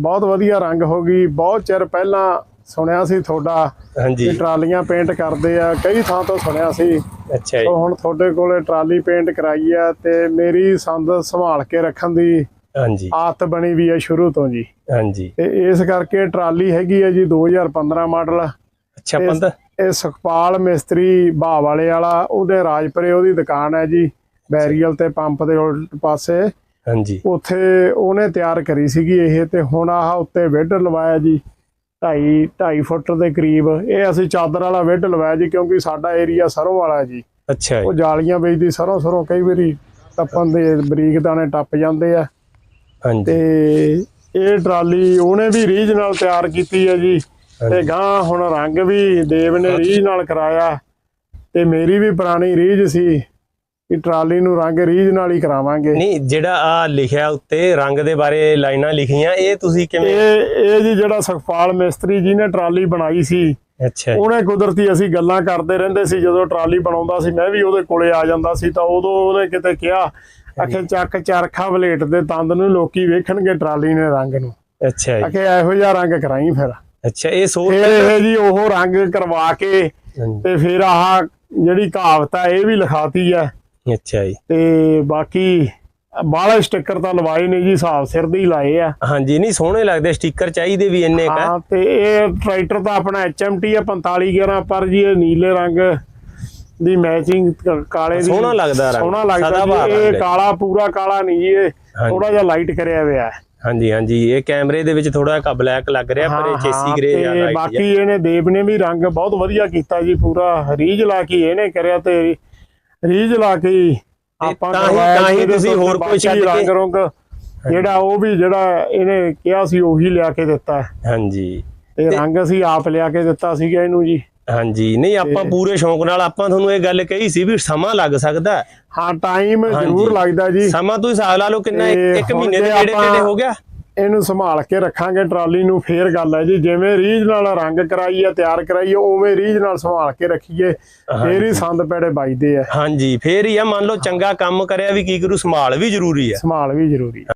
ਬਹੁਤ ਵਧੀਆ ਰੰਗ ਹੋ ਗਈ। ਬਹੁਤ ਚਿਰ ਪਹਿਲਾਂ ਸੁਣਿਆ ਸੀ ਤੁਹਾਡਾ ਹਾਂਜੀ। ਟਰਾਲੀਆਂ ਪੇਂਟ ਕਰਦੇ ਆ। ਕਈ ਥਾਂ ਤੋਂ ਸੁਣਿਆ ਸੀ। ਅੱਛਾ ਜੀ। ਹੁਣ ਤੁਹਾਡੇ ਕੋਲੇ ਟਰਾਲੀ ਪੇਂਟ ਕਰਾਈ ਆ ਤੇ ਮੇਰੀ ਸੰਦ ਸੰਭਾਲ ਕੇ ਰੱਖਣ ਦੀ ਹਾਂਜੀ। ਆਦਤ ਬਣੀ ਵੀ ਹੈ ਸ਼ੁਰੂ ਤੋਂ ਜੀ। ਹਾਂਜੀ। ਤੇ ਇਸ ਕਰਕੇ ਟਰਾਲੀ ਹੈਗੀ ਹੈ ਜੀ 2015 ਮਾਡਲ। ਅੱਛਾ ਪੰਦ ਇਹ ਸੁਖਪਾਲ ਮਿਸਤਰੀ ਬਾਹ ਵਾਲੇ ਵਾਲਾ ਉਹਦੇ ਰਾਜਪੁਰੇ ਉਹਦੀ ਦੁਕਾਨ ਹੈ ਜੀ। ਬੈਰੀਅਲ ਤੇ ਪੰਪ ਦੇ ਉਲਟ ਪਾਸੇ। ਹਾਂਜੀ। ਉੱਥੇ ਉਹਨੇ ਤਿਆਰ ਕਰੀ ਸੀਗੀ ਇਹ ਤੇ ਹੁਣ ਆਹ ਉੱਤੇ ਵਿੱਡ ਲਵਾਇਆ ਜੀ 2.5 2.5 ਫੁੱਟ ਦੇ ਕਰੀਬ। ਇਹ ਅਸੀਂ ਚਾਦਰ ਵਾਲਾ ਵਿੱਡ ਲਵਾਇਆ ਜੀ ਕਿਉਂਕਿ ਸਾਡਾ ਏਰੀਆ ਸਰੋਂ ਵਾਲਾ ਜੀ। ਅੱਛਾ ਉਹ ਜਾਲੀਆਂ ਵੇਚਦੀ ਸਰੋਂ ਸਰੋਂ ਕਈ ਵਾਰੀ ਟੱਪਣ ਦੇ ਬਰੀਕ ਦਾਣੇ ਟੱਪ ਜਾਂਦੇ ਆ। ਹਾਂਜੀ। ਤੇ ਇਹ ਟਰਾਲੀ ਉਹਨੇ ਵੀ ਰੀਝ ਨਾਲ ਤਿਆਰ ਕੀਤੀ ਹੈ ਜੀ। ਤੇ ਗਾਂ ਹੁਣ ਰੰਗ ਵੀ ਦੇਵ ਨੇ ਰੀਝ ਨਾਲ ਕਰਾਇਆ। ਤੇ ਮੇਰੀ ਵੀ ਪੁਰਾਣੀ ਰੀਝ ਸੀ। ਕਿ ਟਰਾਲੀ ਨੂੰ ਰੰਗ ਰੀਝ ਨਾਲ ਹੀ ਕਰਾਵਾਂਗੇ। ਨਹੀਂ ਜਿਹੜਾ ਆ ਲਿਖਿਆ ਉੱਤੇ ਰੰਗ ਦੇ ਬਾਰੇ ਲਾਈਨਾਂ ਲਿਖੀਆਂ ਇਹ ਤੁਸੀਂ ਕਿਵੇਂ ਇਹ ਇਹ ਜੀ ਜਿਹੜਾ ਸੁਖਪਾਲ ਮਿਸਤਰੀ ਜੀ ਨੇ ਟਰਾਲੀ ਬਣਾਈ ਸੀ ਅੱਛਾ। ਉਹਨੇ ਕੁਦਰਤੀ ਅਸੀਂ ਗੱਲਾਂ ਕਰਦੇ ਰਹਿੰਦੇ ਸੀ ਜਦੋਂ ਟਰਾਲੀ ਬਣਾਉਂਦਾ ਸੀ ਮੈਂ ਵੀ ਉਹਦੇ ਕੋਲੇ ਆ ਜਾਂਦਾ ਸੀ ਤਾਂ ਉਦੋਂ ਉਹਨੇ ਕਿਤੇ ਕਿਹਾ ਅਖੇ ਚੱਕ ਚਰਖਾ ਬਲੇਟ ਦੇ ਤੰਦ ਨੂੰ ਲੋਕੀ ਵੇਖਣਗੇ ਟਰਾਲੀ ਨੇ ਰੰਗ ਨੂੰ। ਅੱਛਾ ਜੀ। ਅਖੇ ਇਹੋ ਜਿਹਾ ਰੰਗ ਕਰਾਈ ਫਿਰ। ਅੱਛਾ ਇਹ ਸੋਚ ਇਹ ਜੀ ਉਹ ਰੰਗ ਕਰਵਾ ਕੇ ਤੇ ਫਿਰ ਆਹ ਜਿਹੜੀ ਕਹਾਵਤ ਆ ਇਹ ਵੀ ਲਿਖਾਤੀ ਆ। ਅੱਛਾ ਜੀ ਤੇ ਬਾਕੀ ਬਾਹਲਾ ਸਟicker ਤਾਂ ਲਵਾਏ ਨੇ ਜੀ ਹਿਸਾਬ ਸਿਰ ਦੇ ਹੀ ਲਾਏ ਆ ਹਾਂਜੀ ਨਹੀਂ ਸੋਹਣੇ ਲੱਗਦੇ ਸਟicker ਚਾਹੀਦੇ ਵੀ ਇੰਨੇ ਕ ਹਾਂ ਤੇ ਇਹ ਟਰੈਕਟਰ ਤਾਂ ਆਪਣਾ HMT ਆ 4511 ਪਰ ਜੀ ਇਹ ਨੀਲੇ ਰੰਗ ਦੀ ਮੈਚਿੰਗ ਕਾਲੇ ਦੀ ਸੋਹਣਾ ਲੱਗਦਾ ਰੰਗ। ਸੋਹਣਾ ਲੱਗਦਾ ਇਹ। ਕਾਲਾ ਪੂਰਾ ਕਾਲਾ ਨਹੀਂ ਜੀ ਇਹ। ਥੋੜਾ ਜਿਹਾ ਲਾਈਟ ਕਰਿਆ ਹੋਇਆ ਹੈ ਹਾਂਜੀ ਹਾਂਜੀ ਇਹ ਕੈਮਰੇ ਦੇ ਵਿੱਚ ਥੋੜਾ ਜਿਹਾ ਬਲੈਕ ਲੱਗ ਰਿਹਾ ਪਰ ਇਹ ਚੇਸੀ ਗ੍ਰੇ ਤੇ ਜਾਂ ਲਾਈਟ ਬਾਕੀ ਇਹਨੇ ਦੇਵ ਨੇ ਵੀ ਰੰਗ ਬਹੁਤ ਵਧੀਆ ਕੀਤਾ ਜੀ ਪੂਰਾ ਰੀਝ ਲਾ ਕੇ ਇਹਨੇ ਕਰਿਆ ਤੇ ਰੀਝ ਲਾ ਕੇ ਆਪਾਂ ਤਾਂ ਹੀ- ਤਾਂ ਹੀ ਤੁਸੀਂ ਹੋਰ ਕੋਈ ਛੱਡ ਕੇ- ਰੰਗ ਜਿਹੜਾ ਉਹ ਵੀ ਜਿਹੜਾ ਇਹਨੇ ਕਿਹਾ ਸੀ ਉਹੀ ਲਿਆ ਕੇ ਦਿੱਤਾ ਹਾਂਜੀ। ਤੇ ਰੰਗ ਅਸੀਂ ਆਪ ਲਿਆ ਕੇ ਦਿੱਤਾ ਸੀਗਾ ਇਹਨੂੰ ਜੀ। ਹਾਂਜੀ। ਨਹੀਂ ਆਪਾਂ ਪੂਰੇ ਸ਼ੌਂਕ ਨਾਲ ਆਪਾਂ ਤੁਹਾਨੂੰ ਇਹ ਗੱਲ ਕਹੀ ਸੀ ਵੀ ਸਮਾਂ ਲੱਗ ਸਕਦਾ ਹੈ। ਟਾਈਮ। ਜ਼ਰੂਰ ਲੱਗਦਾ ਜੀ। ਸਮਾਂ ਤੁਸੀਂ ਹਿਸਾਬ ਲਾ ਲਓ ਕਿੰਨਾ ਤੇ ਇੱਕ ਹੁਣ ਮਹੀਨੇ ਦੇ ਨੇੜੇ ਨੇੜੇ ਹੋ ਗਿਆ? ਇਹਨੂੰ ਸੰਭਾਲ ਕੇ ਰੱਖਾਂਗੇ ਟਰਾਲੀ ਨੂੰ ਫੇਰ ਗੱਲ ਹੈ ਜੀ ਜਿਵੇਂ ਰੀਝ ਨਾਲ ਰੰਗ ਕਰਾਈ ਆ ਤਿਆਰ ਕਰਾਈ ਆ ਉਵੇਂ ਰੀਝ ਨਾਲ ਸੰਭਾਲ ਕੇ ਰੱਖੀਏ ਫੇਰ ਹੀ ਸੰਦ ਪੈੜੇ ਵੱਜਦੇ ਆ। ਹਾਂਜੀ ਫੇਰ ਹੀ ਆ ਮੰਨ ਲਓ ਚੰਗਾ ਕੰਮ ਕਰਿਆ ਵੀ ਕੀ ਕਰੂ ਸੰਭਾਲ ਵੀ ਜ਼ਰੂਰੀ ਆ। ਸੰਭਾਲ ਵੀ ਜ਼ਰੂਰੀ ਆ।